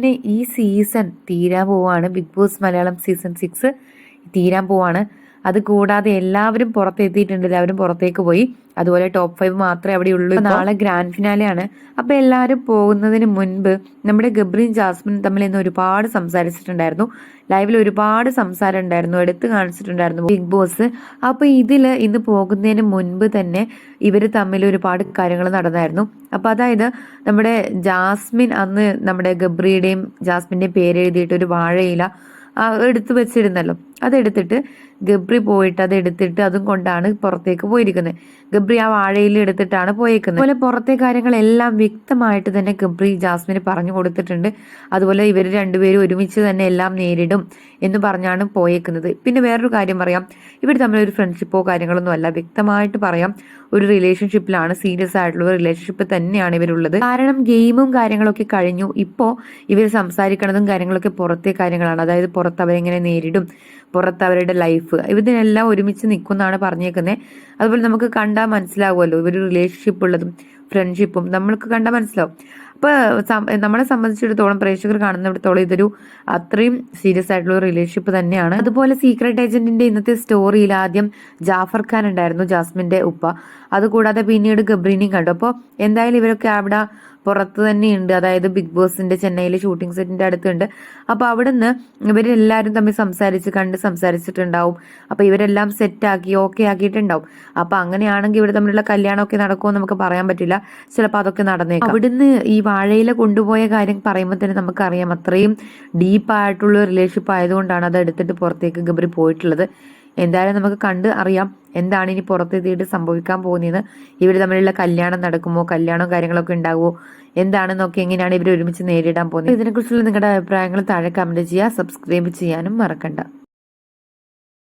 പിന്നെ ഈ സീസൺ തീരാൻ പോവാണ്. Big boss Malayalam season six തീരാൻ പോവാണ്. അത് കൂടാതെ എല്ലാവരും പുറത്തെത്തിയിട്ടുണ്ട്. എല്ലാവരും പുറത്തേക്ക് പോയി. അതുപോലെ ടോപ്പ് ഫൈവ് മാത്രമേ അവിടെ ഉള്ളൂ. നാളെ ഗ്രാൻഡ് ഫിനാലെ ആണ്. അപ്പൊ എല്ലാവരും പോകുന്നതിന് മുൻപ് നമ്മുടെ ഗബ്രിയും ജാസ്മിൻ തമ്മിൽ ഇന്ന് ഒരുപാട് സംസാരിച്ചിട്ടുണ്ടായിരുന്നു. ലൈവിൽ ഒരുപാട് സംസാരം ഉണ്ടായിരുന്നു. എടുത്തു കാണിച്ചിട്ടുണ്ടായിരുന്നു ബിഗ് ബോസ് അപ്പൊ ഇതിൽ ഇന്ന് പോകുന്നതിന് മുൻപ് തന്നെ ഇവർ തമ്മിൽ ഒരുപാട് കാര്യങ്ങൾ നടന്നായിരുന്നു. അപ്പൊ അതായത് നമ്മുടെ ജാസ്മിൻ അന്ന് നമ്മുടെ ഗബ്രിയുടെയും പേര് എഴുതിയിട്ട് ഒരു വാഴയില എടുത്തു വെച്ചിരുന്നല്ലോ. അതെടുത്തിട്ട് ഗബ്രി പോയിട്ട് അത് എടുത്തിട്ട് അതും കൊണ്ടാണ് പുറത്തേക്ക് പോയിരിക്കുന്നത്. ഗബ്രി ആ വാഴയിൽ എടുത്തിട്ടാണ് പോയേക്കുന്നത്. അതുപോലെ പുറത്തെ കാര്യങ്ങളെല്ലാം വ്യക്തമായിട്ട് തന്നെ ഗബ്രി ജാസ്മിന് പറഞ്ഞു കൊടുത്തിട്ടുണ്ട്. അതുപോലെ ഇവർ രണ്ടുപേരും ഒരുമിച്ച് തന്നെ എല്ലാം നേരിടും എന്ന് പറഞ്ഞാണ് പോയേക്കുന്നത്. പിന്നെ വേറൊരു കാര്യം പറയാം. ഇവർ തമ്മിൽ ഒരു ഫ്രണ്ട്ഷിപ്പോ കാര്യങ്ങളൊന്നും അല്ല. വ്യക്തമായിട്ട് പറയാം. ഒരു റിലേഷൻഷിപ്പിലാണ് സീരിയസ് ആയിട്ടുള്ള റിലേഷൻഷിപ്പ് തന്നെയാണ് ഇവരുള്ളത്. കാരണം ഗെയിമും കാര്യങ്ങളൊക്കെ കഴിഞ്ഞു. ഇപ്പോൾ ഇവർ സംസാരിക്കണതും കാര്യങ്ങളൊക്കെ പുറത്തെ കാര്യങ്ങളാണ്. അതായത് പുറത്ത് അവരെങ്ങനെ നേരിടും. പുറത്ത് അവരുടെ ലൈഫ് ഇതിനെല്ലാം ഒരുമിച്ച് നിൽക്കുമെന്നാണ് പറഞ്ഞേക്കുന്നത് അതുപോലെ നമുക്ക് കണ്ടാൽ മനസ്സിലാവുമല്ലോ ഇവർ റിലേഷൻഷിപ്പ് ഉള്ളതും ഫ്രണ്ട്ഷിപ്പും നമ്മൾക്ക് കണ്ടാൽ മനസ്സിലാവും. അപ്പോൾ നമ്മളെ സംബന്ധിച്ചിടത്തോളം പ്രേക്ഷകർ കാണുന്നിടത്തോളം ഇതൊരു അത്രയും സീരിയസ് ആയിട്ടുള്ള റിലേഷൻഷിപ്പ് തന്നെയാണ്. അതുപോലെ സീക്രട്ട് ഏജന്റിന്റെ ഇന്നത്തെ സ്റ്റോറിയിൽ ആദ്യം ജാഫർ ഖാൻ ഉണ്ടായിരുന്നു ജാസ്മിന്റെ ഉപ്പ. അതുകൂടാതെ പിന്നീട് ഗബ്രീനി കണ്ടു. അപ്പോൾ എന്തായാലും ഇവരൊക്കെ അവിടെ പുറത്ത് തന്നെയുണ്ട്. അതായത് ബിഗ് ബോസിന്റെ ചെന്നൈയിലെ ഷൂട്ടിംഗ് സെറ്റിന്റെ അടുത്തുണ്ട്. അപ്പൊ അവിടുന്ന് ഇവരെല്ലാവരും തമ്മിൽ സംസാരിച്ച് കണ്ട് സംസാരിച്ചിട്ടുണ്ടാവും. അപ്പൊ ഇവരെല്ലാം സെറ്റ് ആക്കി ഓക്കെ ആക്കിയിട്ടുണ്ടാവും. അപ്പൊ അങ്ങനെയാണെങ്കിൽ ഇവർ തമ്മിലുള്ള കല്യാണമൊക്കെ നടക്കുമോ നമുക്ക് പറയാൻ പറ്റില്ല. ചിലപ്പോൾ അതൊക്കെ നടന്നേക്കാം. അവിടുന്ന് ഈ വാഴയില കൊണ്ടുപോയ കാര്യം പറയുമ്പോൾ തന്നെ നമുക്കറിയാം. അത്രയും ഡീപ്പായിട്ടുള്ള റിലേഷൻഷിപ്പ് ആയതുകൊണ്ടാണ് അത് എടുത്തിട്ട് പുറത്തേക്ക് ഗബരി പോയിട്ടുള്ളത്. എന്തായാലും നമുക്ക് കണ്ട് അറിയാം എന്താണ് ഇനി പുറത്തെത്തിയിട്ട് സംഭവിക്കാൻ പോകുന്നത് ഇവർ തമ്മിലുള്ള കല്യാണം നടക്കുമോ? കല്യാണവും കാര്യങ്ങളൊക്കെ ഉണ്ടാകുമോ എന്താണെന്നൊക്കെ എങ്ങനെയാണ് ഇവർ ഒരുമിച്ച് നേരിടാൻ പോകുന്നത്? ഇതിനെക്കുറിച്ചുള്ള നിങ്ങളുടെ അഭിപ്രായങ്ങൾ താഴെ കമന്റ് ചെയ്യുക സബ്സ്ക്രൈബ് ചെയ്യാനും മറക്കണ്ട.